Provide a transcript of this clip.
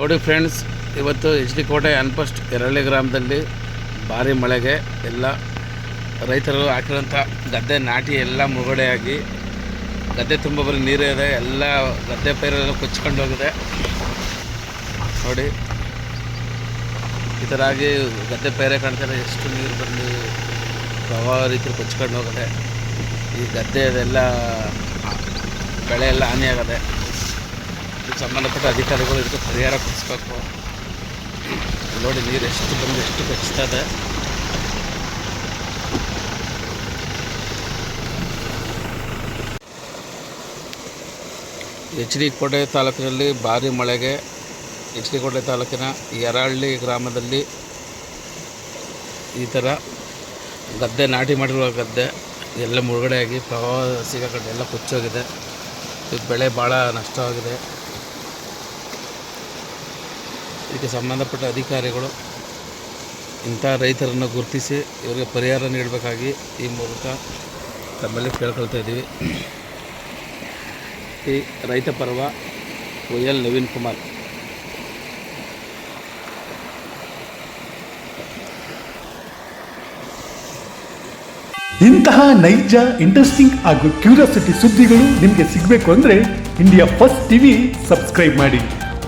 ನೋಡಿ ಫ್ರೆಂಡ್ಸ್, ಇವತ್ತು H D ಕೋಟೆ ಅನ್ಪಸ್ಟ್ ಎರಳಿ ಗ್ರಾಮದಲ್ಲಿ ಭಾರಿ ಮಳೆಗೆ ಎಲ್ಲ ರೈತರು ಹಾಕಿರೋಂಥ ಗದ್ದೆ ನಾಟಿ ಎಲ್ಲ ಮುಗಡೆಯಾಗಿ ಗದ್ದೆ ತುಂಬ ಬರೀ ನೀರು ಇದೆ ಎಲ್ಲ ಗದ್ದೆ ಪೈರೆಲ್ಲ ಕೊಚ್ಕೊಂಡು ಹೋಗಿದೆ. ನೋಡಿ, ಈ ಥರ ಆಗಿ ಗದ್ದೆ ಪೈರೆ ಕಾಣ್ತಾರೆ ಎಷ್ಟು ನೀರು ಬಂದು ಪ್ರವಾಹ ರೀತಿ ಕೊಚ್ಕೊಂಡು ಹೋಗಿದೆ. ಈ ಗದ್ದೆ ಅದೆಲ್ಲ ಬೆಳೆ ಎಲ್ಲ ಹಾನಿಯಾಗದೆ. ಸಂಬಂಧಪಟ್ಟ ಅಧಿಕಾರಿಗಳು ಇದಕ್ಕೆ ಪರಿಹಾರ ಕೊಡಿಸ್ಬೇಕು. ನೋಡಿ, ನೀರು ಎಷ್ಟು ಬಂದು ಎಷ್ಟು ಇದೆ. ಎಚ್ ಡಿ ಕೋಟೆ ತಾಲೂಕಿನಲ್ಲಿ ಭಾರಿ ಮಳೆಗೆ ಎಚ್ ಡಿ ಕೋಟೆ ತಾಲೂಕಿನ ಯರಹಳ್ಳಿ ಗ್ರಾಮದಲ್ಲಿ ಈ ಥರ ಗದ್ದೆ ನಾಟಿ ಮಾಡಿರುವ ಗದ್ದೆ ಎಲ್ಲ ಮುಳುಗಡೆಯಾಗಿ ಪ್ರವಾಹ ಸಿಗಕಡೆ ಎಲ್ಲ ಕೊಚ್ಚೋಗಿದೆ ಬೆಳೆ ಭಾಳ ನಷ್ಟವಾಗಿದೆ. ಇದಕ್ಕೆ ಸಂಬಂಧಪಟ್ಟ ಅಧಿಕಾರಿಗಳು ಇಂಥ ರೈತರನ್ನು ಗುರುತಿಸಿ ಇವರಿಗೆ ಪರಿಹಾರ ನೀಡಬೇಕಾಗಿ ಈ ಮೂಲಕ ತಮ್ಮಲ್ಲಿ ಕೇಳ್ಕೊಳ್ತಾ ಇದ್ದೀವಿ. ಈ ರೈತ ಪರ್ವ ಒ ಎಲ್ ನವೀನ್ ಕುಮಾರ್. ಇಂತಹ ನೈಜ ಇಂಟ್ರೆಸ್ಟಿಂಗ್ ಹಾಗೂ ಕ್ಯೂರಿಯಾಸಿಟಿ ಸುದ್ದಿಗಳು ನಿಮಗೆ ಸಿಗಬೇಕು ಅಂದರೆ ಇಂಡಿಯಾ ಫಸ್ಟ್ ಟಿವಿ ಸಬ್ಸ್ಕ್ರೈಬ್ ಮಾಡಿ.